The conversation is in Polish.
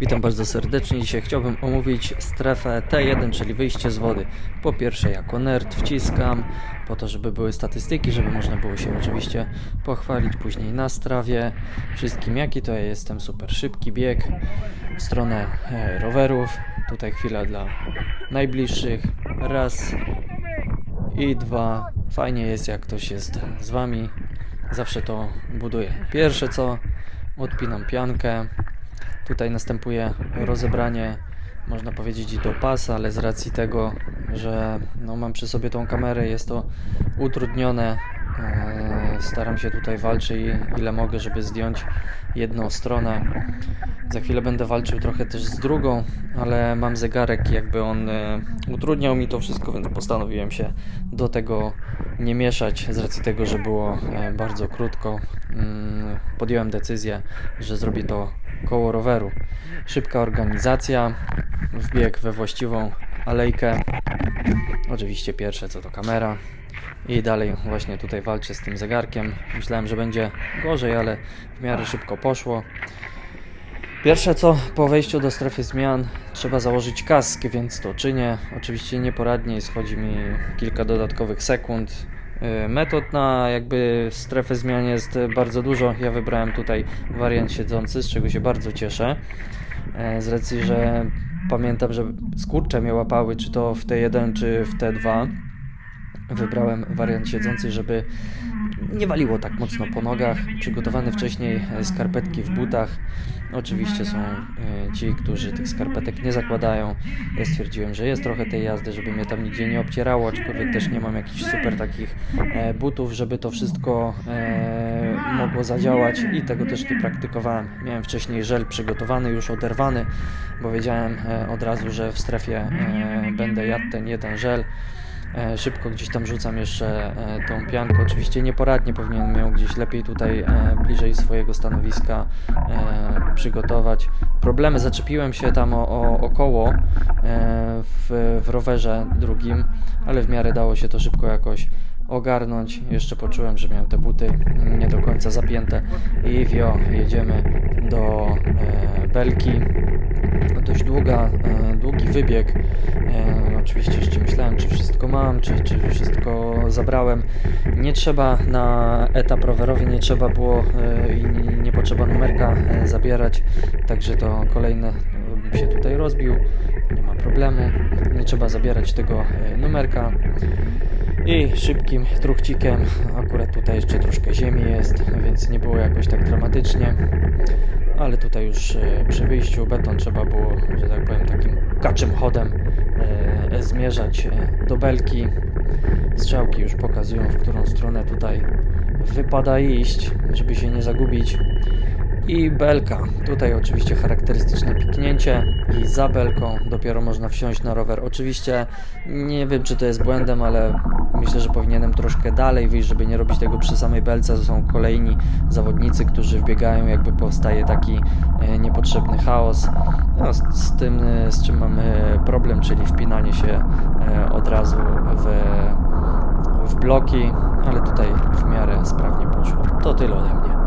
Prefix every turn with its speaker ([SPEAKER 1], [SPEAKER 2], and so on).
[SPEAKER 1] Witam bardzo serdecznie. Dzisiaj chciałbym omówić strefę T1, czyli wyjście z wody. Po pierwsze, jako nerd wciskam, po to, żeby były statystyki, żeby można było się oczywiście pochwalić później na strawie. Wszystkim jaki to ja jestem, super szybki bieg w stronę e, rowerów. Tutaj chwila dla najbliższych. Raz i dwa. Fajnie jest, jak ktoś jest z wami. Zawsze to buduję. Pierwsze co, odpinam piankę. Tutaj następuje rozebranie, można powiedzieć, do pasa, ale z racji tego, że no, mam przy sobie tą kamerę, jest to utrudnione. e, Staram się tutaj walczyć ile mogę, żeby zdjąć jedną stronę. Za chwilę będę walczył trochę też z drugą, ale mam zegarek, jakby on e, utrudniał mi to wszystko, więc postanowiłem się do tego nie mieszać z racji tego, że było e, bardzo krótko. Mm, Podjąłem decyzję, że zrobię to koło roweru. Szybka organizacja, wbieg we właściwą alejkę. Oczywiście pierwsze co to kamera. I dalej właśnie tutaj walczę z tym zegarkiem. Myślałem, że będzie gorzej, ale w miarę szybko poszło. Pierwsze co, po wejściu do strefy zmian trzeba założyć kask, więc to czynię. Oczywiście nieporadnie schodzi mi kilka dodatkowych sekund. Yy, Metod na jakby strefę zmian jest bardzo dużo. Ja wybrałem tutaj wariant siedzący, z czego się bardzo cieszę. E, Z racji, że pamiętam, że skurcze mnie łapały, czy to w T1, czy w T2. Wybrałem wariant siedzący, żeby nie waliło tak mocno po nogach. Przygotowane wcześniej e, skarpetki w butach. Oczywiście są e, ci, którzy tych skarpetek nie zakładają. Ja stwierdziłem, że jest trochę tej jazdy, żeby mnie tam nigdzie nie obcierało, aczkolwiek też nie mam jakichś super takich e, butów, żeby to wszystko mogło zadziałać i tego też nie praktykowałem. Miałem wcześniej żel przygotowany, już oderwany, bo wiedziałem od razu, że w strefie będę jadł ten jeden żel. E, Szybko gdzieś tam rzucam jeszcze e, tą piankę. Oczywiście nieporadnie powinienem ją gdzieś lepiej tutaj e, bliżej swojego stanowiska przygotować. Problemy zaczepiłem się tam o, o, o koło e, w, w rowerze drugim, ale w miarę dało się to szybko jakoś ogarnąć. Jeszcze poczułem, że miałem te buty nie do końca zapięte i wio, jedziemy do belki dość długa, długi wybieg. Oczywiście jeszcze myślałem, czy wszystko mam, czy, czy wszystko zabrałem. Nie trzeba na etap rowerowy, nie trzeba było e, i nie, nie potrzeba numerka e, zabierać, także to kolejne bym się tutaj rozbił, nie ma problemu. Nie trzeba zabierać tego e, numerka. I szybkim truchcikiem, akurat tutaj jeszcze troszkę ziemi jest, więc nie było jakoś tak dramatycznie ale tutaj już e, przy wyjściu beton trzeba było, że tak powiem, takim kaczym chodem e, zmierzać e, do belki. Strzałki już pokazują, w którą stronę tutaj wypada iść, żeby się nie zagubić. I belka. Tutaj oczywiście charakterystyczne piknięcie i za belką dopiero można wsiąść na rower. Oczywiście nie wiem, czy to jest błędem, ale myślę, że powinienem troszkę dalej wyjść, żeby nie robić tego przy samej belce. To są kolejni zawodnicy, którzy wbiegają, jakby powstaje taki e, niepotrzebny chaos. No, z, z tym, e, z czym mamy problem, czyli wpinanie się e, od razu w, w bloki, ale tutaj w miarę sprawnie poszło. To tyle ode mnie.